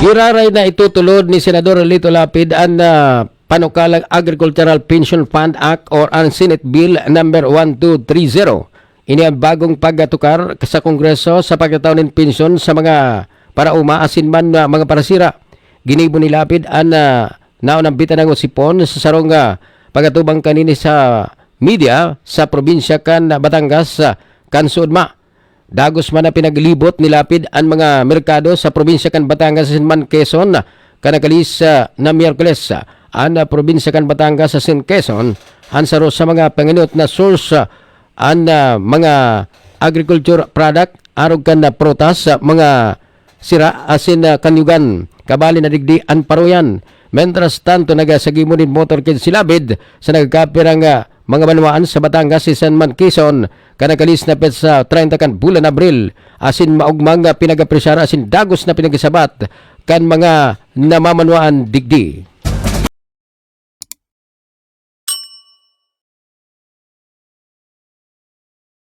Giraray na itutulod ni Senador Lito Lapid ang ah, panukalang Agricultural Pension Fund Act or ang Senate Bill number 1230. Ini ang bagong paggatukar sa Kongreso sa pagkataon ng pensyon sa mga para umaasin man na mga parasira. Ginibo ni Lapid ang uh, naunang bitan ng usipon sa sarong uh, pagkatubang kanini sa media sa probinsya kan Batangas uh, kan Sudma. Dagos man na pinaglibot ni Lapid ang mga merkado sa probinsya kan Batangas sa Sinman, Quezon kanakalis uh, na Miyerkules. Uh, ang probinsya kan Batangas sa Sin Quezon hansaro sa mga panginot na source uh, ang uh, mga agriculture product arog kan na protas mga sira asin kanyugan. Kabali na digdi an paruyan Mentras tanto nagasagimo din motorkid si Labid sa nagkapirang mga banwaan sa Batangas si San Man Quezon kanakalis na pet sa 30 kan bulan Abril asin maugmang pinagapresyara asin dagos na pinagasabat kan mga namamanwaan digdi.